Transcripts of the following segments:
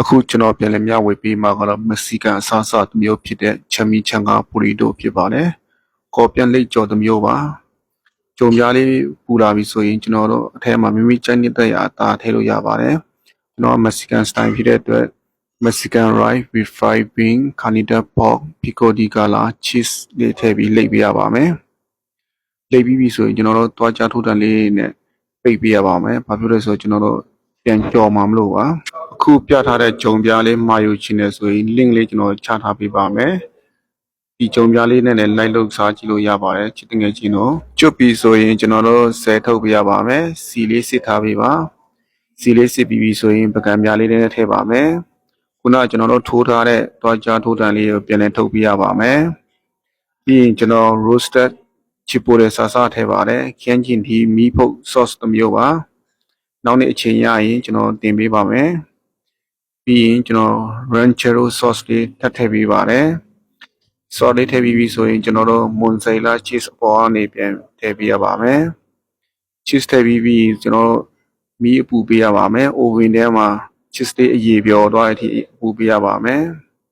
အခုကျွန်တော်ပြန်လည်မျှဝေပေးမှာကတော့မက္ဆီကန်အစားအစာတစ်မျိုးဖြစ်တဲ့ချမီချန်ကာပူရီတိုဖြစ်ပါတယ်။ကော်ပြန်လိတ်ကြော်တစ်မျိုးပါ။ကြုံများလေးပူလာပြီဆိုရင်ကျွန်တော်တို့အထက်မှာမိမိကြိုက်နေတဲ့ရာအသားထည့်လို့ရပါတယ်။ကျွန်တော်မက္ဆီကန်စတိုင်ဖြစ်တဲ့အတွက် Mexican rice with fried bean, carnita pork, pico de gala, cheese လေးထည့်ပြီးလိပ်ပေးရပါမယ်။လိပ်ပြီးပြီဆိုရင်ကျွန်တော်တို့သွားကြထိုးတန်လေးနဲ့ပိတ်ပေးရပါမယ်။ဘာဖြစ်လို့လဲဆိုတော့ကျွန်တော်တို့ပြန်ကြော်မှာမလို့ပါ။အ ခုပြထားတဲ့ဂျုံပြားလေးမာယူချင်တယ်ဆိုရင် link လေးကျွန်တော်ချထားပေးပါမယ်။ဒီဂျုံပြားလေးနဲ့လည်း like လုပ်စားကြည့်လို့ရပါတယ်ချစ်တငယ်ချင်းတို့ကျွတ်ပြီဆိုရင်ကျွန်တော်တို့ဆယ်ထုတ်ပေးရပါမယ်။စီလေးစစ်ထားပေးပါ။စီလေးစစ်ပြီးပြီဆိုရင်ပကံပြားလေးနဲ့ထည့်ပါမယ်။ခုနကကျွန်တော်တို့ထိုးထားတဲ့တွားကြားထိုးတန်လေးကိုပြန်လည်ထုတ်ပြရပါမယ်။ပြီးရင်ကျွန်တော် roasted ချစ်ပိုတဲ့ဆာဆာထည့်ပါတယ်။ခင်းကျင်ဒီမီးဖုတ် sauce တစ်မျိုးပါ။နောက်နေ့အချိန်ရရင်ကျွန်တော်တင်ပေးပါမယ်။ ပြီးရင်ကျွန်တော် ranchero sauce လေးထပ်ထည့်ပေးပါတယ်။ sauce လေးထည့်ပြီးပြီဆိုရင်ကျွန်တော်တို့ mozzarella cheese အပေါ်ကနေပြန်ထည့်ပေးရပါမယ်။ cheese ထည့်ပြီးပြီးကျွန်တော်တို့မီးအပူပေးရပါမယ်။ oven ထဲမှာ cheese လေးအရေပြော်သွားတဲ့အထိအပူပေးရပါမယ်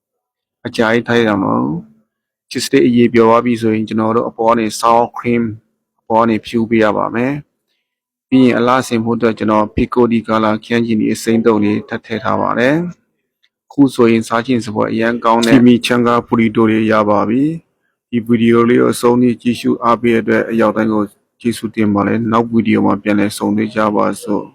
။အကြာကြီးထိုက်ရမလို့ cheese လေးအရေပြော်သွားပြီဆိုရင်ကျွန်တော်တို့အပေါ်ကနေ sour cream အပေါ်ကနေဖြူပေးရပါမယ်။ ပြီးရင်အလားစင်ဖို့အတွက်ကျွန်တော် pico di gala ခန်းကျင်ဒီအစိမ့်တုံလေးထပ်ထည့်ထားပါတယ်။ခုဆိုရင်စားခြင်းစပွဲအရန်ကောင်းတဲ့ chimi changa burrito တွေရပါပြီ။ဒီဗီဒီယိုလေးကိုအဆုံးထိကြည့်ရှုအားပေးတဲ့အတွက်အရောက်တိုင်းကိုကျေးဇူးတင်ပါတယ်။နောက်ဗီဒီယိုမှာပြန်လည်ဆုံတွေ့ကြပါစို့။